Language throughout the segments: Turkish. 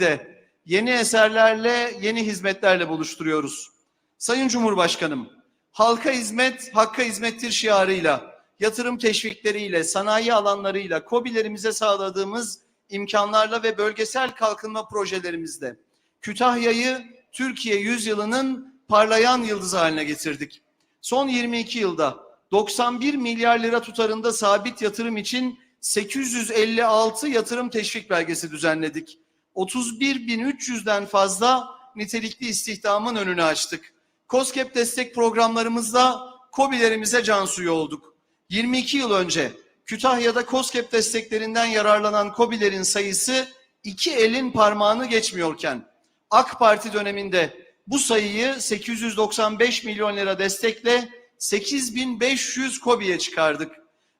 de yeni eserlerle, yeni hizmetlerle buluşturuyoruz. Sayın Cumhurbaşkanım, halka hizmet, hakka hizmettir şiarıyla, yatırım teşvikleriyle, sanayi alanlarıyla, KOBİ'lerimize sağladığımız imkanlarla ve bölgesel kalkınma projelerimizle Kütahya'yı Türkiye yüzyılının parlayan yıldızı haline getirdik. Son 22 yılda 91 milyar lira tutarında sabit yatırım için 856 yatırım teşvik belgesi düzenledik. 31.300'den fazla nitelikli istihdamın önünü açtık. COSGAP destek programlarımızla KOBİ'lerimize can suyu olduk. 22 yıl önce Kütahya'da COSGAP desteklerinden yararlanan KOBİ'lerin sayısı iki elin parmağını geçmiyorken AK Parti döneminde bu sayıyı 895 milyon lira destekle 8500 KOBİ'ye çıkardık.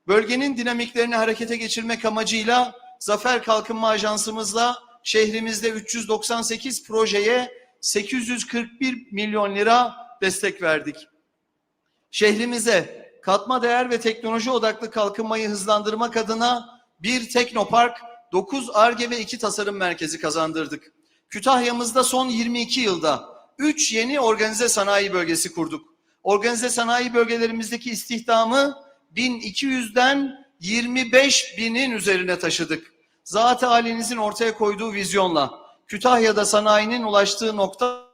Bölgenin dinamiklerini harekete geçirmek amacıyla Zafer Kalkınma Ajansımızla şehrimizde 398 projeye 841 milyon lira destek verdik. Şehrimize katma değer ve teknoloji odaklı kalkınmayı hızlandırmak adına bir teknopark, 9 ARGE ve 2 tasarım merkezi kazandırdık. Kütahya'mızda son 22 yılda 3 yeni organize sanayi bölgesi kurduk. Organize sanayi bölgelerimizdeki istihdamı 1200'den 25 binin üzerine taşıdık. Zat halinizin ortaya koyduğu vizyonla Kütahya'da sanayinin ulaştığı nokta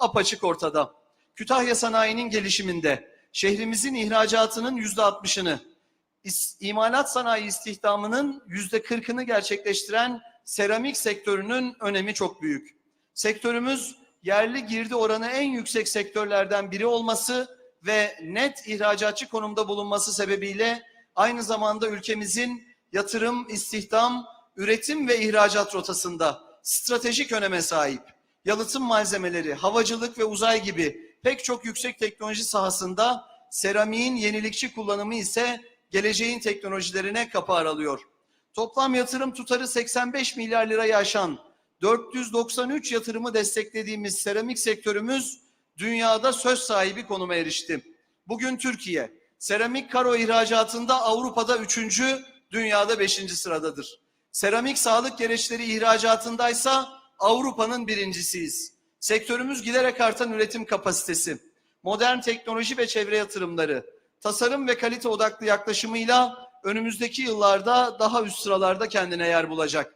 apaçık ortada. Kütahya sanayinin gelişiminde şehrimizin ihracatının yüzde altmışını, imalat sanayi istihdamının yüzde kırkını gerçekleştiren seramik sektörünün önemi çok büyük. Sektörümüz yerli girdi oranı en yüksek sektörlerden biri olması ve net ihracatçı konumda bulunması sebebiyle aynı zamanda ülkemizin yatırım, istihdam, üretim ve ihracat rotasında stratejik öneme sahip. Yalıtım malzemeleri, havacılık ve uzay gibi pek çok yüksek teknoloji sahasında seramiğin yenilikçi kullanımı ise geleceğin teknolojilerine kapı aralıyor. Toplam yatırım tutarı 85 milyar lirayı aşan 493 yatırımı desteklediğimiz seramik sektörümüz dünyada söz sahibi konuma erişti. Bugün Türkiye seramik karo ihracatında Avrupa'da üçüncü, dünyada beşinci sıradadır. Seramik sağlık gereçleri ihracatındaysa Avrupa'nın birincisiyiz. Sektörümüz giderek artan üretim kapasitesi, modern teknoloji ve çevre yatırımları, tasarım ve kalite odaklı yaklaşımıyla önümüzdeki yıllarda daha üst sıralarda kendine yer bulacak.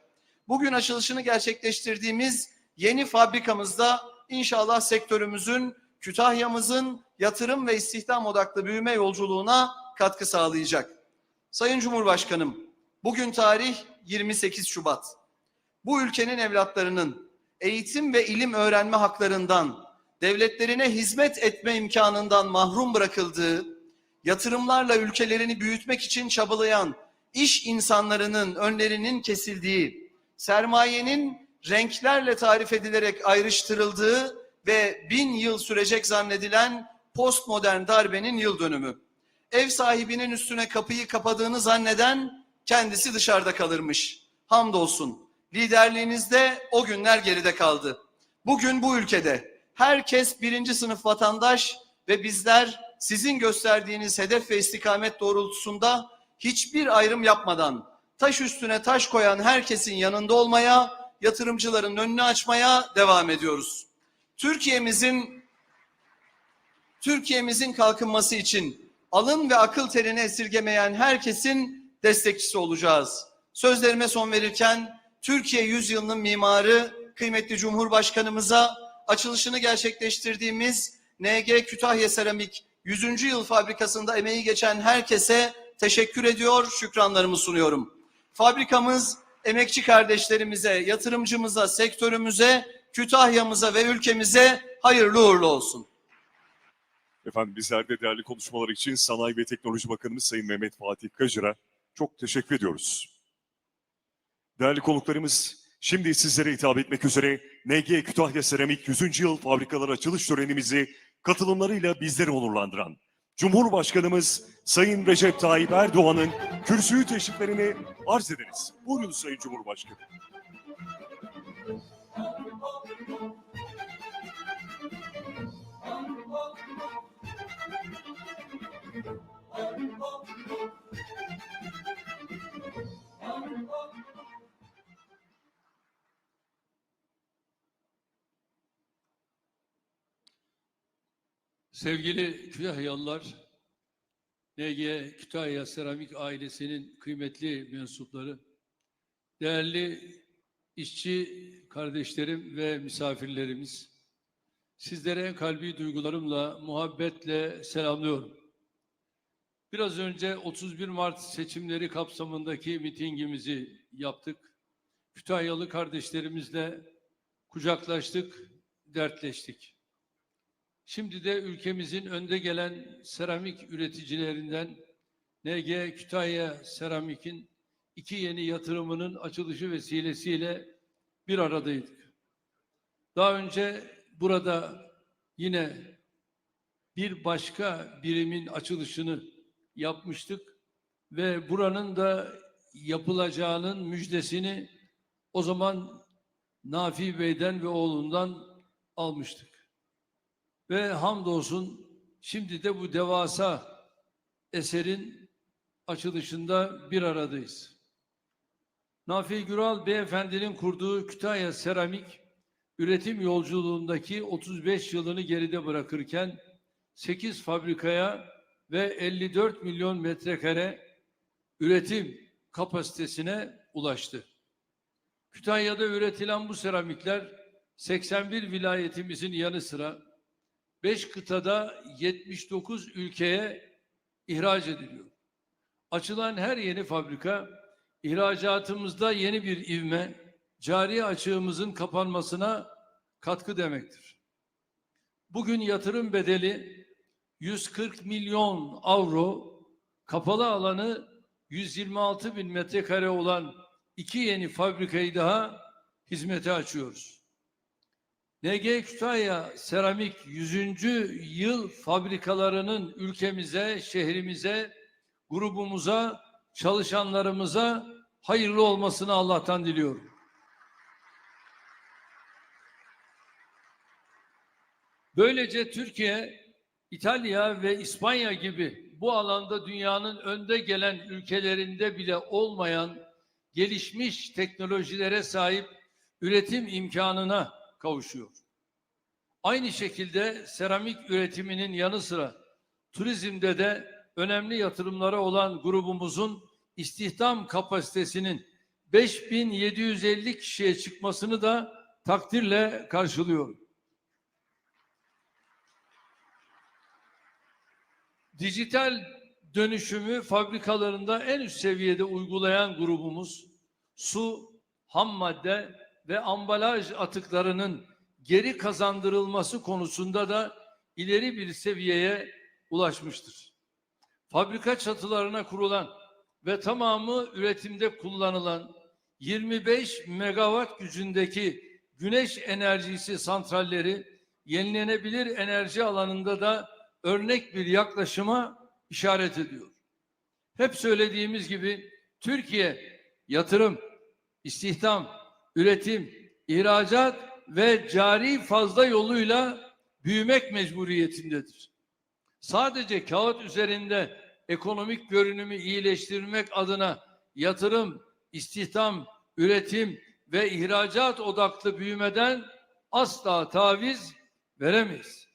Bugün açılışını gerçekleştirdiğimiz yeni fabrikamızda inşallah sektörümüzün, Kütahya'mızın yatırım ve istihdam odaklı büyüme yolculuğuna katkı sağlayacak. Sayın Cumhurbaşkanım, bugün tarih 28 Şubat. Bu ülkenin evlatlarının eğitim ve ilim öğrenme haklarından, devletlerine hizmet etme imkanından mahrum bırakıldığı, yatırımlarla ülkelerini büyütmek için çabalayan iş insanlarının önlerinin kesildiği, sermayenin renklerle tarif edilerek ayrıştırıldığı ve bin yıl sürecek zannedilen postmodern darbenin yıl dönümü. Ev sahibinin üstüne kapıyı kapadığını zanneden kendisi dışarıda kalırmış. Hamdolsun liderliğinizde o günler geride kaldı. Bugün bu ülkede herkes birinci sınıf vatandaş ve bizler sizin gösterdiğiniz hedef ve istikamet doğrultusunda hiçbir ayrım yapmadan taş üstüne taş koyan herkesin yanında olmaya, yatırımcıların önünü açmaya devam ediyoruz. Türkiye'mizin Türkiye'mizin kalkınması için alın ve akıl terini esirgemeyen herkesin destekçisi olacağız. Sözlerime son verirken Türkiye yüzyılının mimarı kıymetli Cumhurbaşkanımıza açılışını gerçekleştirdiğimiz NG Kütahya Seramik 100. yıl fabrikasında emeği geçen herkese teşekkür ediyor, şükranlarımı sunuyorum. Fabrikamız emekçi kardeşlerimize, yatırımcımıza, sektörümüze, Kütahya'mıza ve ülkemize hayırlı uğurlu olsun. Efendim bizler de değerli konuşmalar için Sanayi ve Teknoloji Bakanımız Sayın Mehmet Fatih Kacır'a çok teşekkür ediyoruz. Değerli konuklarımız şimdi sizlere hitap etmek üzere NG Kütahya Seramik 100. Yıl Fabrikalar Açılış Törenimizi katılımlarıyla bizleri onurlandıran Cumhurbaşkanımız Sayın Recep Tayyip Erdoğan'ın kürsüyü teşriflerini arz ederiz. Buyurun Sayın Cumhurbaşkanı. Sevgili Kütahyalılar, NG Kütahya Seramik ailesinin kıymetli mensupları, değerli işçi kardeşlerim ve misafirlerimiz, sizlere en kalbi duygularımla, muhabbetle selamlıyorum. Biraz önce 31 Mart seçimleri kapsamındaki mitingimizi yaptık. Kütahyalı kardeşlerimizle kucaklaştık, dertleştik. Şimdi de ülkemizin önde gelen seramik üreticilerinden NG Kütahya Seramik'in iki yeni yatırımının açılışı vesilesiyle bir aradaydık. Daha önce burada yine bir başka birimin açılışını yapmıştık ve buranın da yapılacağının müjdesini o zaman Nafi Bey'den ve oğlundan almıştık. Ve hamdolsun şimdi de bu devasa eserin açılışında bir aradayız. Nafi Güral Beyefendinin kurduğu Kütahya Seramik üretim yolculuğundaki 35 yılını geride bırakırken 8 fabrikaya ve 54 milyon metrekare üretim kapasitesine ulaştı. Kütahya'da üretilen bu seramikler 81 vilayetimizin yanı sıra 5 kıtada 79 ülkeye ihraç ediliyor. Açılan her yeni fabrika ihracatımızda yeni bir ivme, cari açığımızın kapanmasına katkı demektir. Bugün yatırım bedeli 140 milyon avro, kapalı alanı 126 bin metrekare olan iki yeni fabrikayı daha hizmete açıyoruz. NG Kütahya Seramik 100. yıl fabrikalarının ülkemize, şehrimize, grubumuza, çalışanlarımıza hayırlı olmasını Allah'tan diliyorum. Böylece Türkiye, İtalya ve İspanya gibi bu alanda dünyanın önde gelen ülkelerinde bile olmayan gelişmiş teknolojilere sahip üretim imkanına kavuşuyor. Aynı şekilde seramik üretiminin yanı sıra turizmde de önemli yatırımlara olan grubumuzun istihdam kapasitesinin 5750 kişiye çıkmasını da takdirle karşılıyorum. Dijital dönüşümü fabrikalarında en üst seviyede uygulayan grubumuz su, ham madde ve ambalaj atıklarının geri kazandırılması konusunda da ileri bir seviyeye ulaşmıştır. Fabrika çatılarına kurulan ve tamamı üretimde kullanılan 25 megawatt gücündeki güneş enerjisi santralleri yenilenebilir enerji alanında da örnek bir yaklaşıma işaret ediyor. Hep söylediğimiz gibi Türkiye yatırım, istihdam, üretim, ihracat ve cari fazla yoluyla büyümek mecburiyetindedir. Sadece kağıt üzerinde ekonomik görünümü iyileştirmek adına yatırım, istihdam, üretim ve ihracat odaklı büyümeden asla taviz veremeyiz.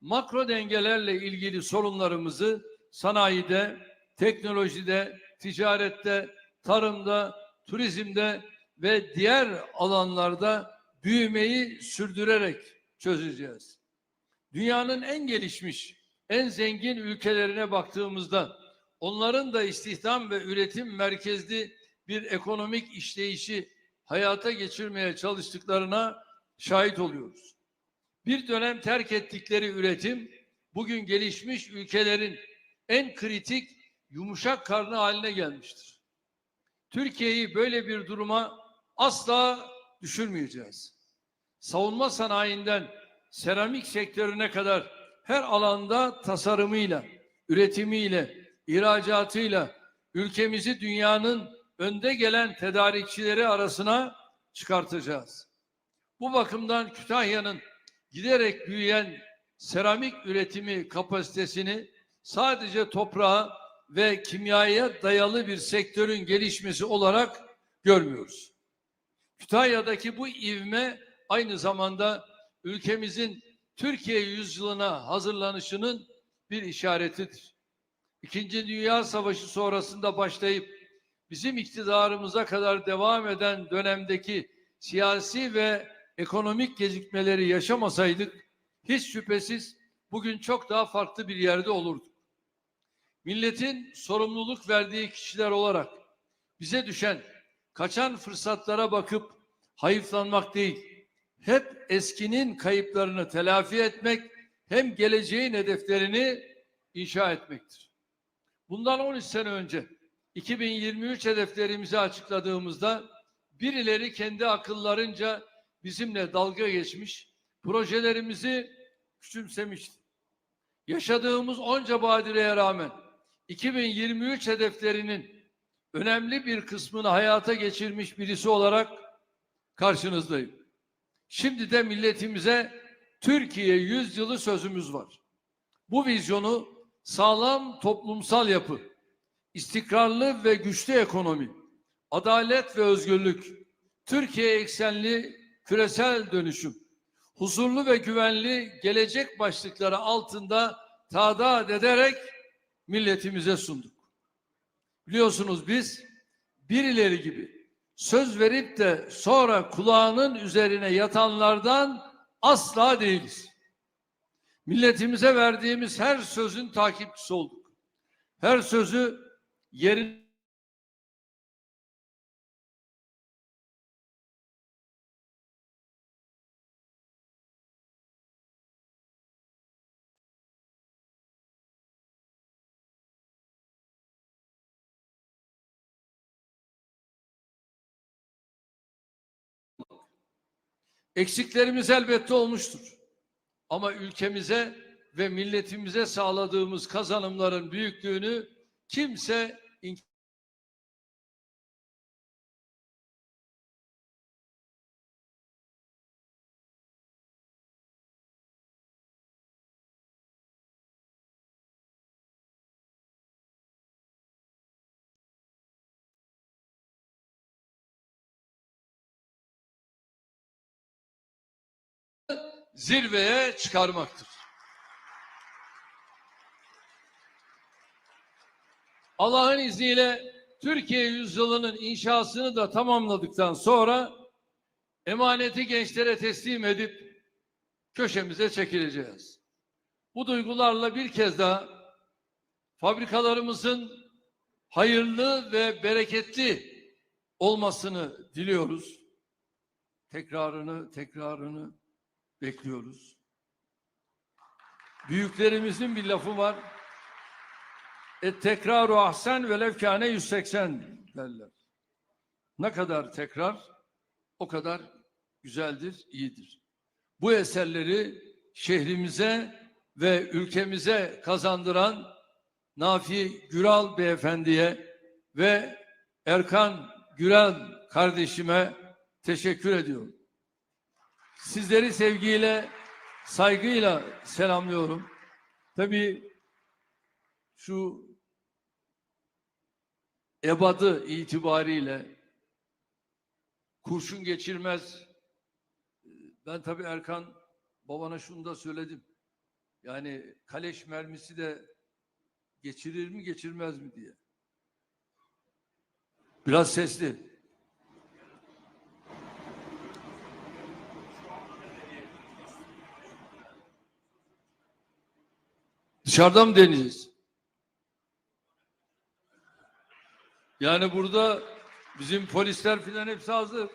Makro dengelerle ilgili sorunlarımızı sanayide, teknolojide, ticarette, tarımda, turizmde ve diğer alanlarda büyümeyi sürdürerek çözeceğiz. Dünyanın en gelişmiş, en zengin ülkelerine baktığımızda onların da istihdam ve üretim merkezli bir ekonomik işleyişi hayata geçirmeye çalıştıklarına şahit oluyoruz. Bir dönem terk ettikleri üretim bugün gelişmiş ülkelerin en kritik yumuşak karnı haline gelmiştir. Türkiye'yi böyle bir duruma asla düşürmeyeceğiz. Savunma sanayinden seramik sektörüne kadar her alanda tasarımıyla, üretimiyle, ihracatıyla ülkemizi dünyanın önde gelen tedarikçileri arasına çıkartacağız. Bu bakımdan Kütahya'nın giderek büyüyen seramik üretimi kapasitesini sadece toprağa ve kimyaya dayalı bir sektörün gelişmesi olarak görmüyoruz. Kütahya'daki bu ivme aynı zamanda ülkemizin Türkiye yüzyılına hazırlanışının bir işaretidir. İkinci Dünya Savaşı sonrasında başlayıp bizim iktidarımıza kadar devam eden dönemdeki siyasi ve ekonomik gecikmeleri yaşamasaydık hiç şüphesiz bugün çok daha farklı bir yerde olurduk. Milletin sorumluluk verdiği kişiler olarak bize düşen kaçan fırsatlara bakıp hayıflanmak değil, hep eskinin kayıplarını telafi etmek hem geleceğin hedeflerini inşa etmektir. Bundan 13 sene önce 2023 hedeflerimizi açıkladığımızda birileri kendi akıllarınca bizimle dalga geçmiş, projelerimizi küçümsemişti. Yaşadığımız onca badireye rağmen 2023 hedeflerinin önemli bir kısmını hayata geçirmiş birisi olarak karşınızdayım. Şimdi de milletimize Türkiye yüzyılı sözümüz var. Bu vizyonu sağlam toplumsal yapı, istikrarlı ve güçlü ekonomi, adalet ve özgürlük, Türkiye eksenli küresel dönüşüm, huzurlu ve güvenli gelecek başlıkları altında tadat ederek milletimize sunduk. Biliyorsunuz biz birileri gibi söz verip de sonra kulağının üzerine yatanlardan asla değiliz. Milletimize verdiğimiz her sözün takipçisi olduk. Her sözü yerin Eksiklerimiz elbette olmuştur. Ama ülkemize ve milletimize sağladığımız kazanımların büyüklüğünü kimse inkar zirveye çıkarmaktır. Allah'ın izniyle Türkiye yüzyılının inşasını da tamamladıktan sonra emaneti gençlere teslim edip köşemize çekileceğiz. Bu duygularla bir kez daha fabrikalarımızın hayırlı ve bereketli olmasını diliyoruz. Tekrarını, tekrarını bekliyoruz. Büyüklerimizin bir lafı var. Et tekraru ahsen velev kâne 180 derler. Ne kadar tekrar o kadar güzeldir, iyidir. Bu eserleri şehrimize ve ülkemize kazandıran Nafi Güral beyefendiye ve Erkan Gürel kardeşime teşekkür ediyorum. Sizleri sevgiyle, saygıyla selamlıyorum. Tabii şu ebadı itibariyle kurşun geçirmez. Ben tabii Erkan babana şunu da söyledim. Yani kaleş mermisi de geçirir mi geçirmez mi diye. Biraz sesli. Dışarıdan mı deneyeceğiz? Yani burada bizim polisler filan hepsi hazır.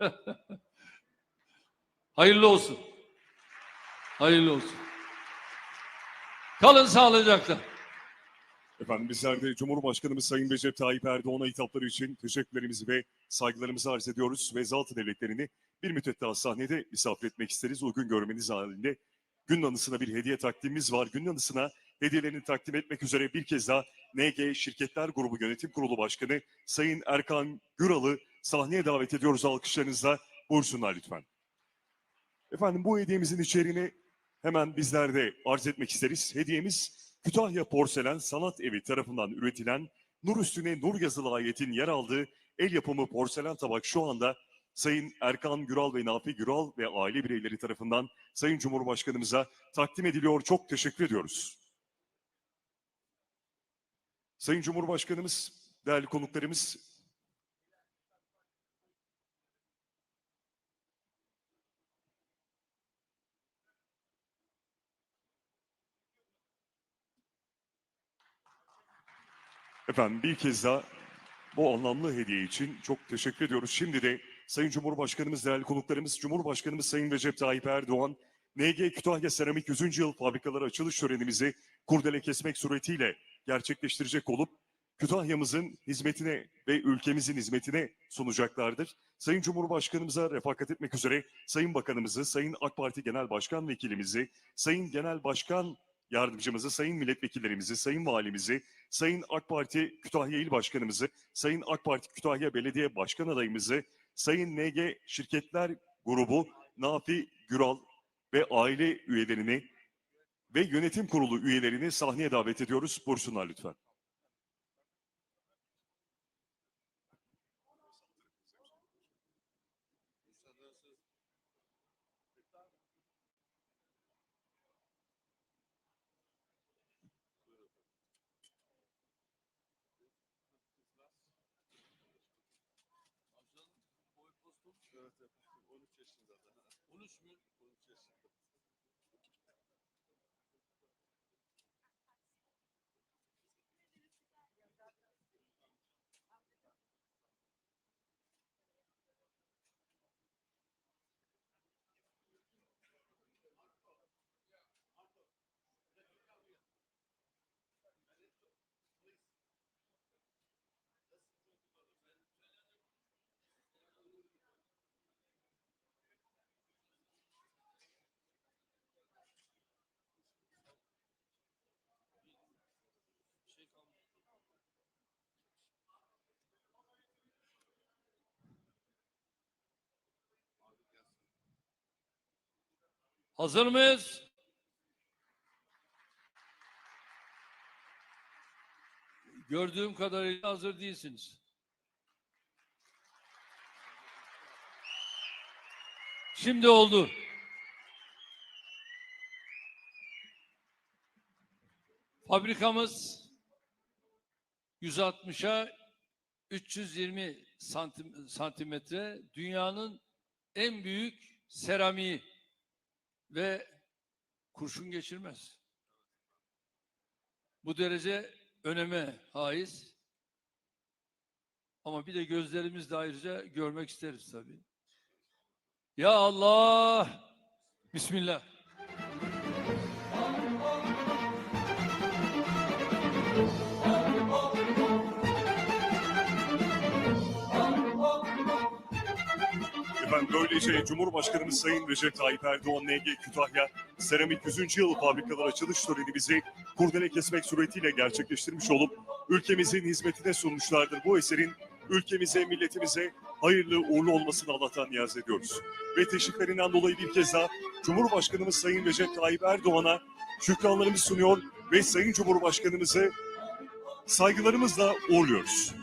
Hayırlı olsun. Hayırlı olsun. Kalın sağlıcakla. Efendim bizler de Cumhurbaşkanımız Sayın Recep Tayyip Erdoğan'a hitapları için teşekkürlerimizi ve saygılarımızı arz ediyoruz ve Zaltı devletlerini bir müddet daha sahnede misafir etmek isteriz. Uygun görmeniz halinde gün anısına bir hediye takdimimiz var. Gün anısına hediyelerini takdim etmek üzere bir kez daha NG Şirketler Grubu Yönetim Kurulu Başkanı Sayın Erkan Güral'ı sahneye davet ediyoruz alkışlarınızla. Buyursunlar lütfen. Efendim bu hediyemizin içeriğini hemen bizler de arz etmek isteriz. Hediyemiz Kütahya Porselen Sanat Evi tarafından üretilen nur üstüne nur yazılı ayetin yer aldığı el yapımı porselen tabak şu anda Sayın Erkan Güral ve Nafi Güral ve aile bireyleri tarafından Sayın Cumhurbaşkanımıza takdim ediliyor. Çok teşekkür ediyoruz. Sayın Cumhurbaşkanımız, değerli konuklarımız, Efendim bir kez daha bu anlamlı hediye için çok teşekkür ediyoruz. Şimdi de Sayın Cumhurbaşkanımız, değerli konuklarımız, Cumhurbaşkanımız Sayın Recep Tayyip Erdoğan, NG Kütahya Seramik 100. Yıl Fabrikaları açılış törenimizi kurdele kesmek suretiyle gerçekleştirecek olup Kütahya'mızın hizmetine ve ülkemizin hizmetine sunacaklardır. Sayın Cumhurbaşkanımıza refakat etmek üzere Sayın Bakanımızı, Sayın AK Parti Genel Başkan Vekilimizi, Sayın Genel Başkan Yardımcımızı, Sayın Milletvekillerimizi, Sayın Valimizi, Sayın AK Parti Kütahya İl Başkanımızı, Sayın AK Parti Kütahya Belediye Başkan adayımızı, Sayın NG Şirketler Grubu Nafi Güral ve aile üyelerini ve yönetim kurulu üyelerini sahneye davet ediyoruz. Buyursunlar lütfen. Şöhret yapmıştım. 13 yaşında da. 13 mü? 13 yaşında. Hazır mıyız? Gördüğüm kadarıyla hazır değilsiniz. Şimdi oldu. Fabrikamız 160'a 320 santim, santimetre dünyanın en büyük seramiği ve kurşun geçirmez. Bu derece öneme haiz. Ama bir de gözlerimizle ayrıca görmek isteriz tabii. Ya Allah! Bismillah. Efendim böylece Cumhurbaşkanımız Sayın Recep Tayyip Erdoğan NG Kütahya Seramik 100. Yıl Fabrikalar açılış törenimizi kurdele kesmek suretiyle gerçekleştirmiş olup ülkemizin hizmetine sunmuşlardır. Bu eserin ülkemize, milletimize hayırlı uğurlu olmasını Allah'tan niyaz ediyoruz. Ve teşviklerinden dolayı bir kez daha Cumhurbaşkanımız Sayın Recep Tayyip Erdoğan'a şükranlarımızı sunuyor ve Sayın Cumhurbaşkanımızı saygılarımızla uğurluyoruz.